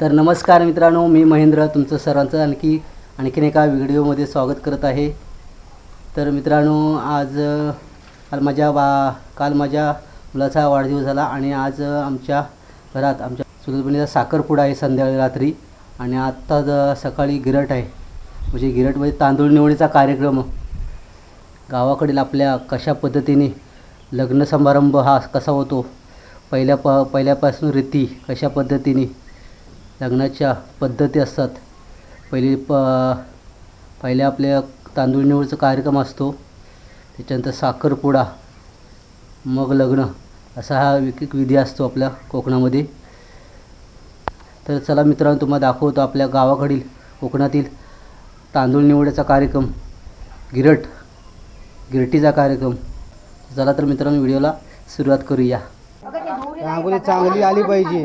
तर नमस्कार मित्रांनो मी महेंद्र तुमचं सर्वांचं आणखी आणखीन एका व्हिडिओमध्ये स्वागत करत आहे. तर मित्रांनो आज काल माझ्या बा काल माझ्या मुलाचा वाढदिवस झाला आणि आज आमच्या घरात आमच्या सुलभणीचा साखरपुडा आहे संध्याकाळी रात्री आणि आत्ता सकाळी गिरट आहे. म्हणजे गिरटमध्ये तांदूळ निवडीचा कार्यक्रम. गावाकडील आपल्या कशा पद्धतीने लग्न समारंभ हा कसा होतो? पहिल्या प पहिल्यापासून रीती कशा पद्धतीने? लग्नाच्या पद्धती असतात. पहिली प पहिल्या आपल्या तांदूळ निवडीचा कार्यक्रम असतो. त्याच्यानंतर साखरपुडा मग लग्न असा हा एक एक विधी असतो आपल्या कोकणामध्ये. तर चला मित्रांनो तुम्हाला दाखवतो आपल्या गावाकडील कोकणातील तांदूळ निवडीचा कार्यक्रम गिरट गिरटीचा कार्यक्रम. चला तर मित्रांनो व्हिडिओला सुरुवात करूया. रांगोळी चांगली आली पाहिजे.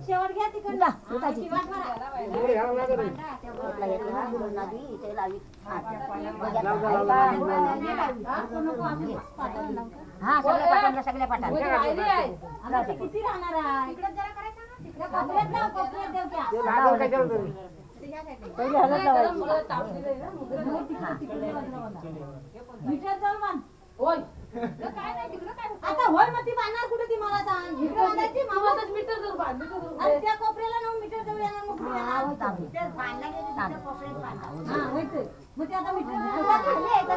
शेवट घ्या तिकडला हा सगळ्या पाटांना सगळ्या पाटांना किती राहणार आहे? इकडे जरा करायचं ना. तिकडे कोपऱ्यात जाऊ कोपऱ्यात देऊ क्या मीटर जाऊ मान होय. आता होय मग ती बांधणार कुठे ती मला सांग? इकडे बांधायची मामातच मीटर जाऊ आणि त्या कोपऱ्याला नऊ मीटर जाऊ येणार मग येणार? बांधला. हा. मग ते आता मीटर आता खाली आहे का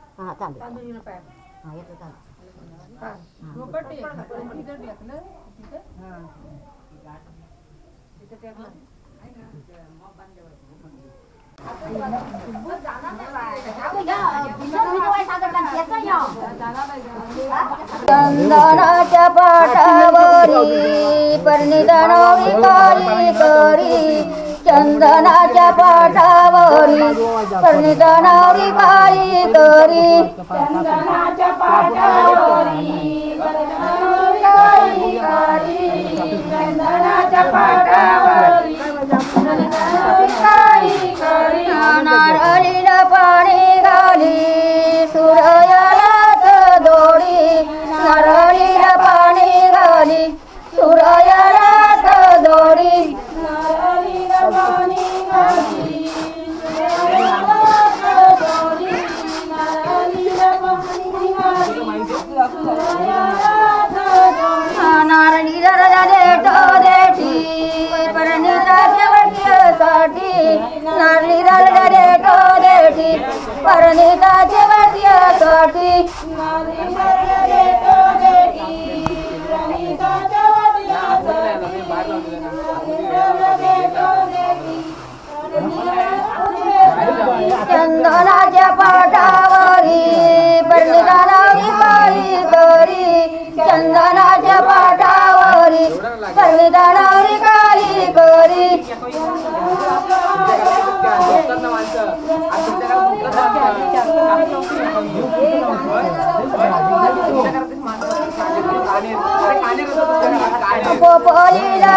आता याचं तांदूळ पायात. हा? माचीस पण तिथे हा. हा येतो चंदनाच्या पाठावरी परिधानावरी काळी करी. चंदनाच्या पाठावरी परिधानावरी बाई करी. चंदनाच्या पाठावरी काळी करी. चंदनाच्या पाठावरी शेवटीसाठी नारळीला देठ देठी परिणिता चंदनाच्या पाठावरी परिधानावरी काळी करी। चंदनाच्या पाठावरी परिधानावरी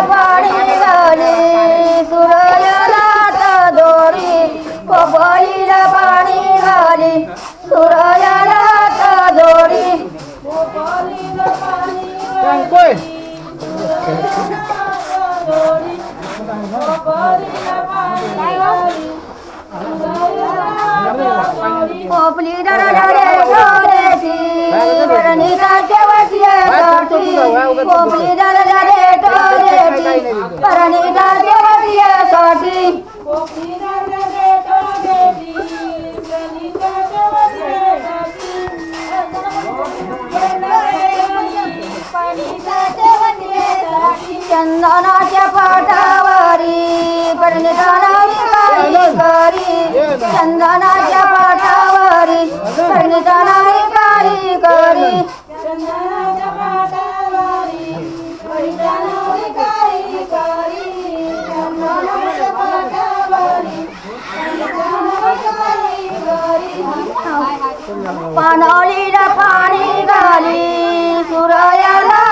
पाणी घाली सूर्याला कोपरी दरजा देतो देती परिणिताचे वटिये साठी चंदनाच्या पाठावरी परणी जाणारी करी चंदनाच्या पाठावरी जाणारी काळी करी पानवलीला पाणी घाली सुरयाला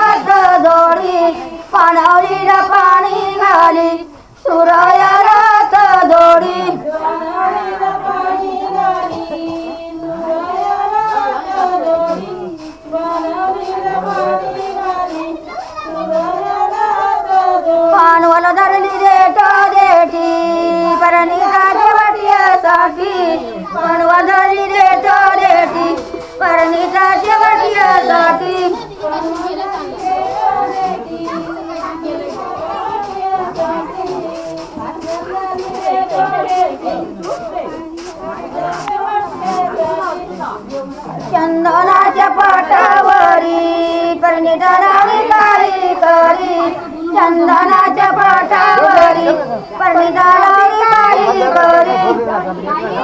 जोडी. पानवलीला पाणी घाली सुरया करी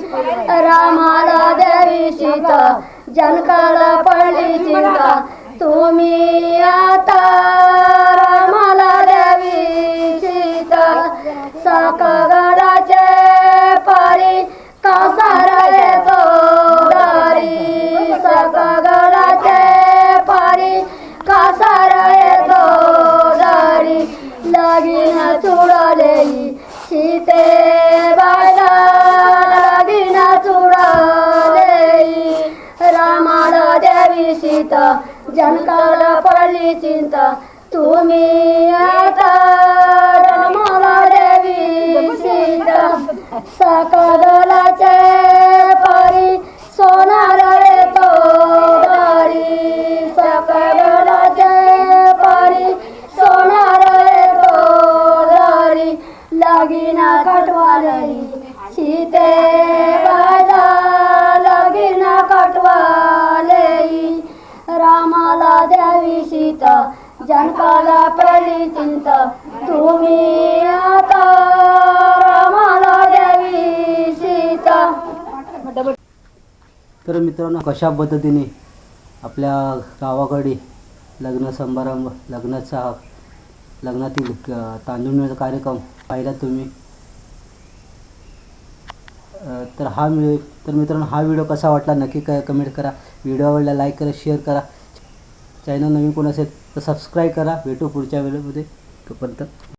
रामाला देवी सीता जनकाला पडली चिंता तुम्ही आता रामाला देवी सीता. साकगडाचे पारी कासार येतो दारी साकगडाचे पारी कासारा येतो दारी लगीन चुडलेली सीते बायला लगीन चुडलेली रामाला देवी सीता जनकाला पडली चिंता. तुम्ही आता रामाला देवी सीता सकदलाचे परी सोनार तुम्ही आता रामाला द्यावी सीता तर मित्रांनो कशा पद्धतीने आपल्या गावाकडे लग्न समारंभ लग्नाचा लग्नातील तांदूळ कार्यक्रम पाहिला तुम्ही? तर हा व्हिडिओ तर मित्रांनो हा व्हिडिओ कसा वाटला नक्की क कमेंट करा. व्हिडिओ आवडला लाईक करा शेअर करा. चॅनल नवीन कोण असेल तर सबस्क्राईब करा. भेटू पुढच्या व्हिडिओमध्ये तोपर्यंत.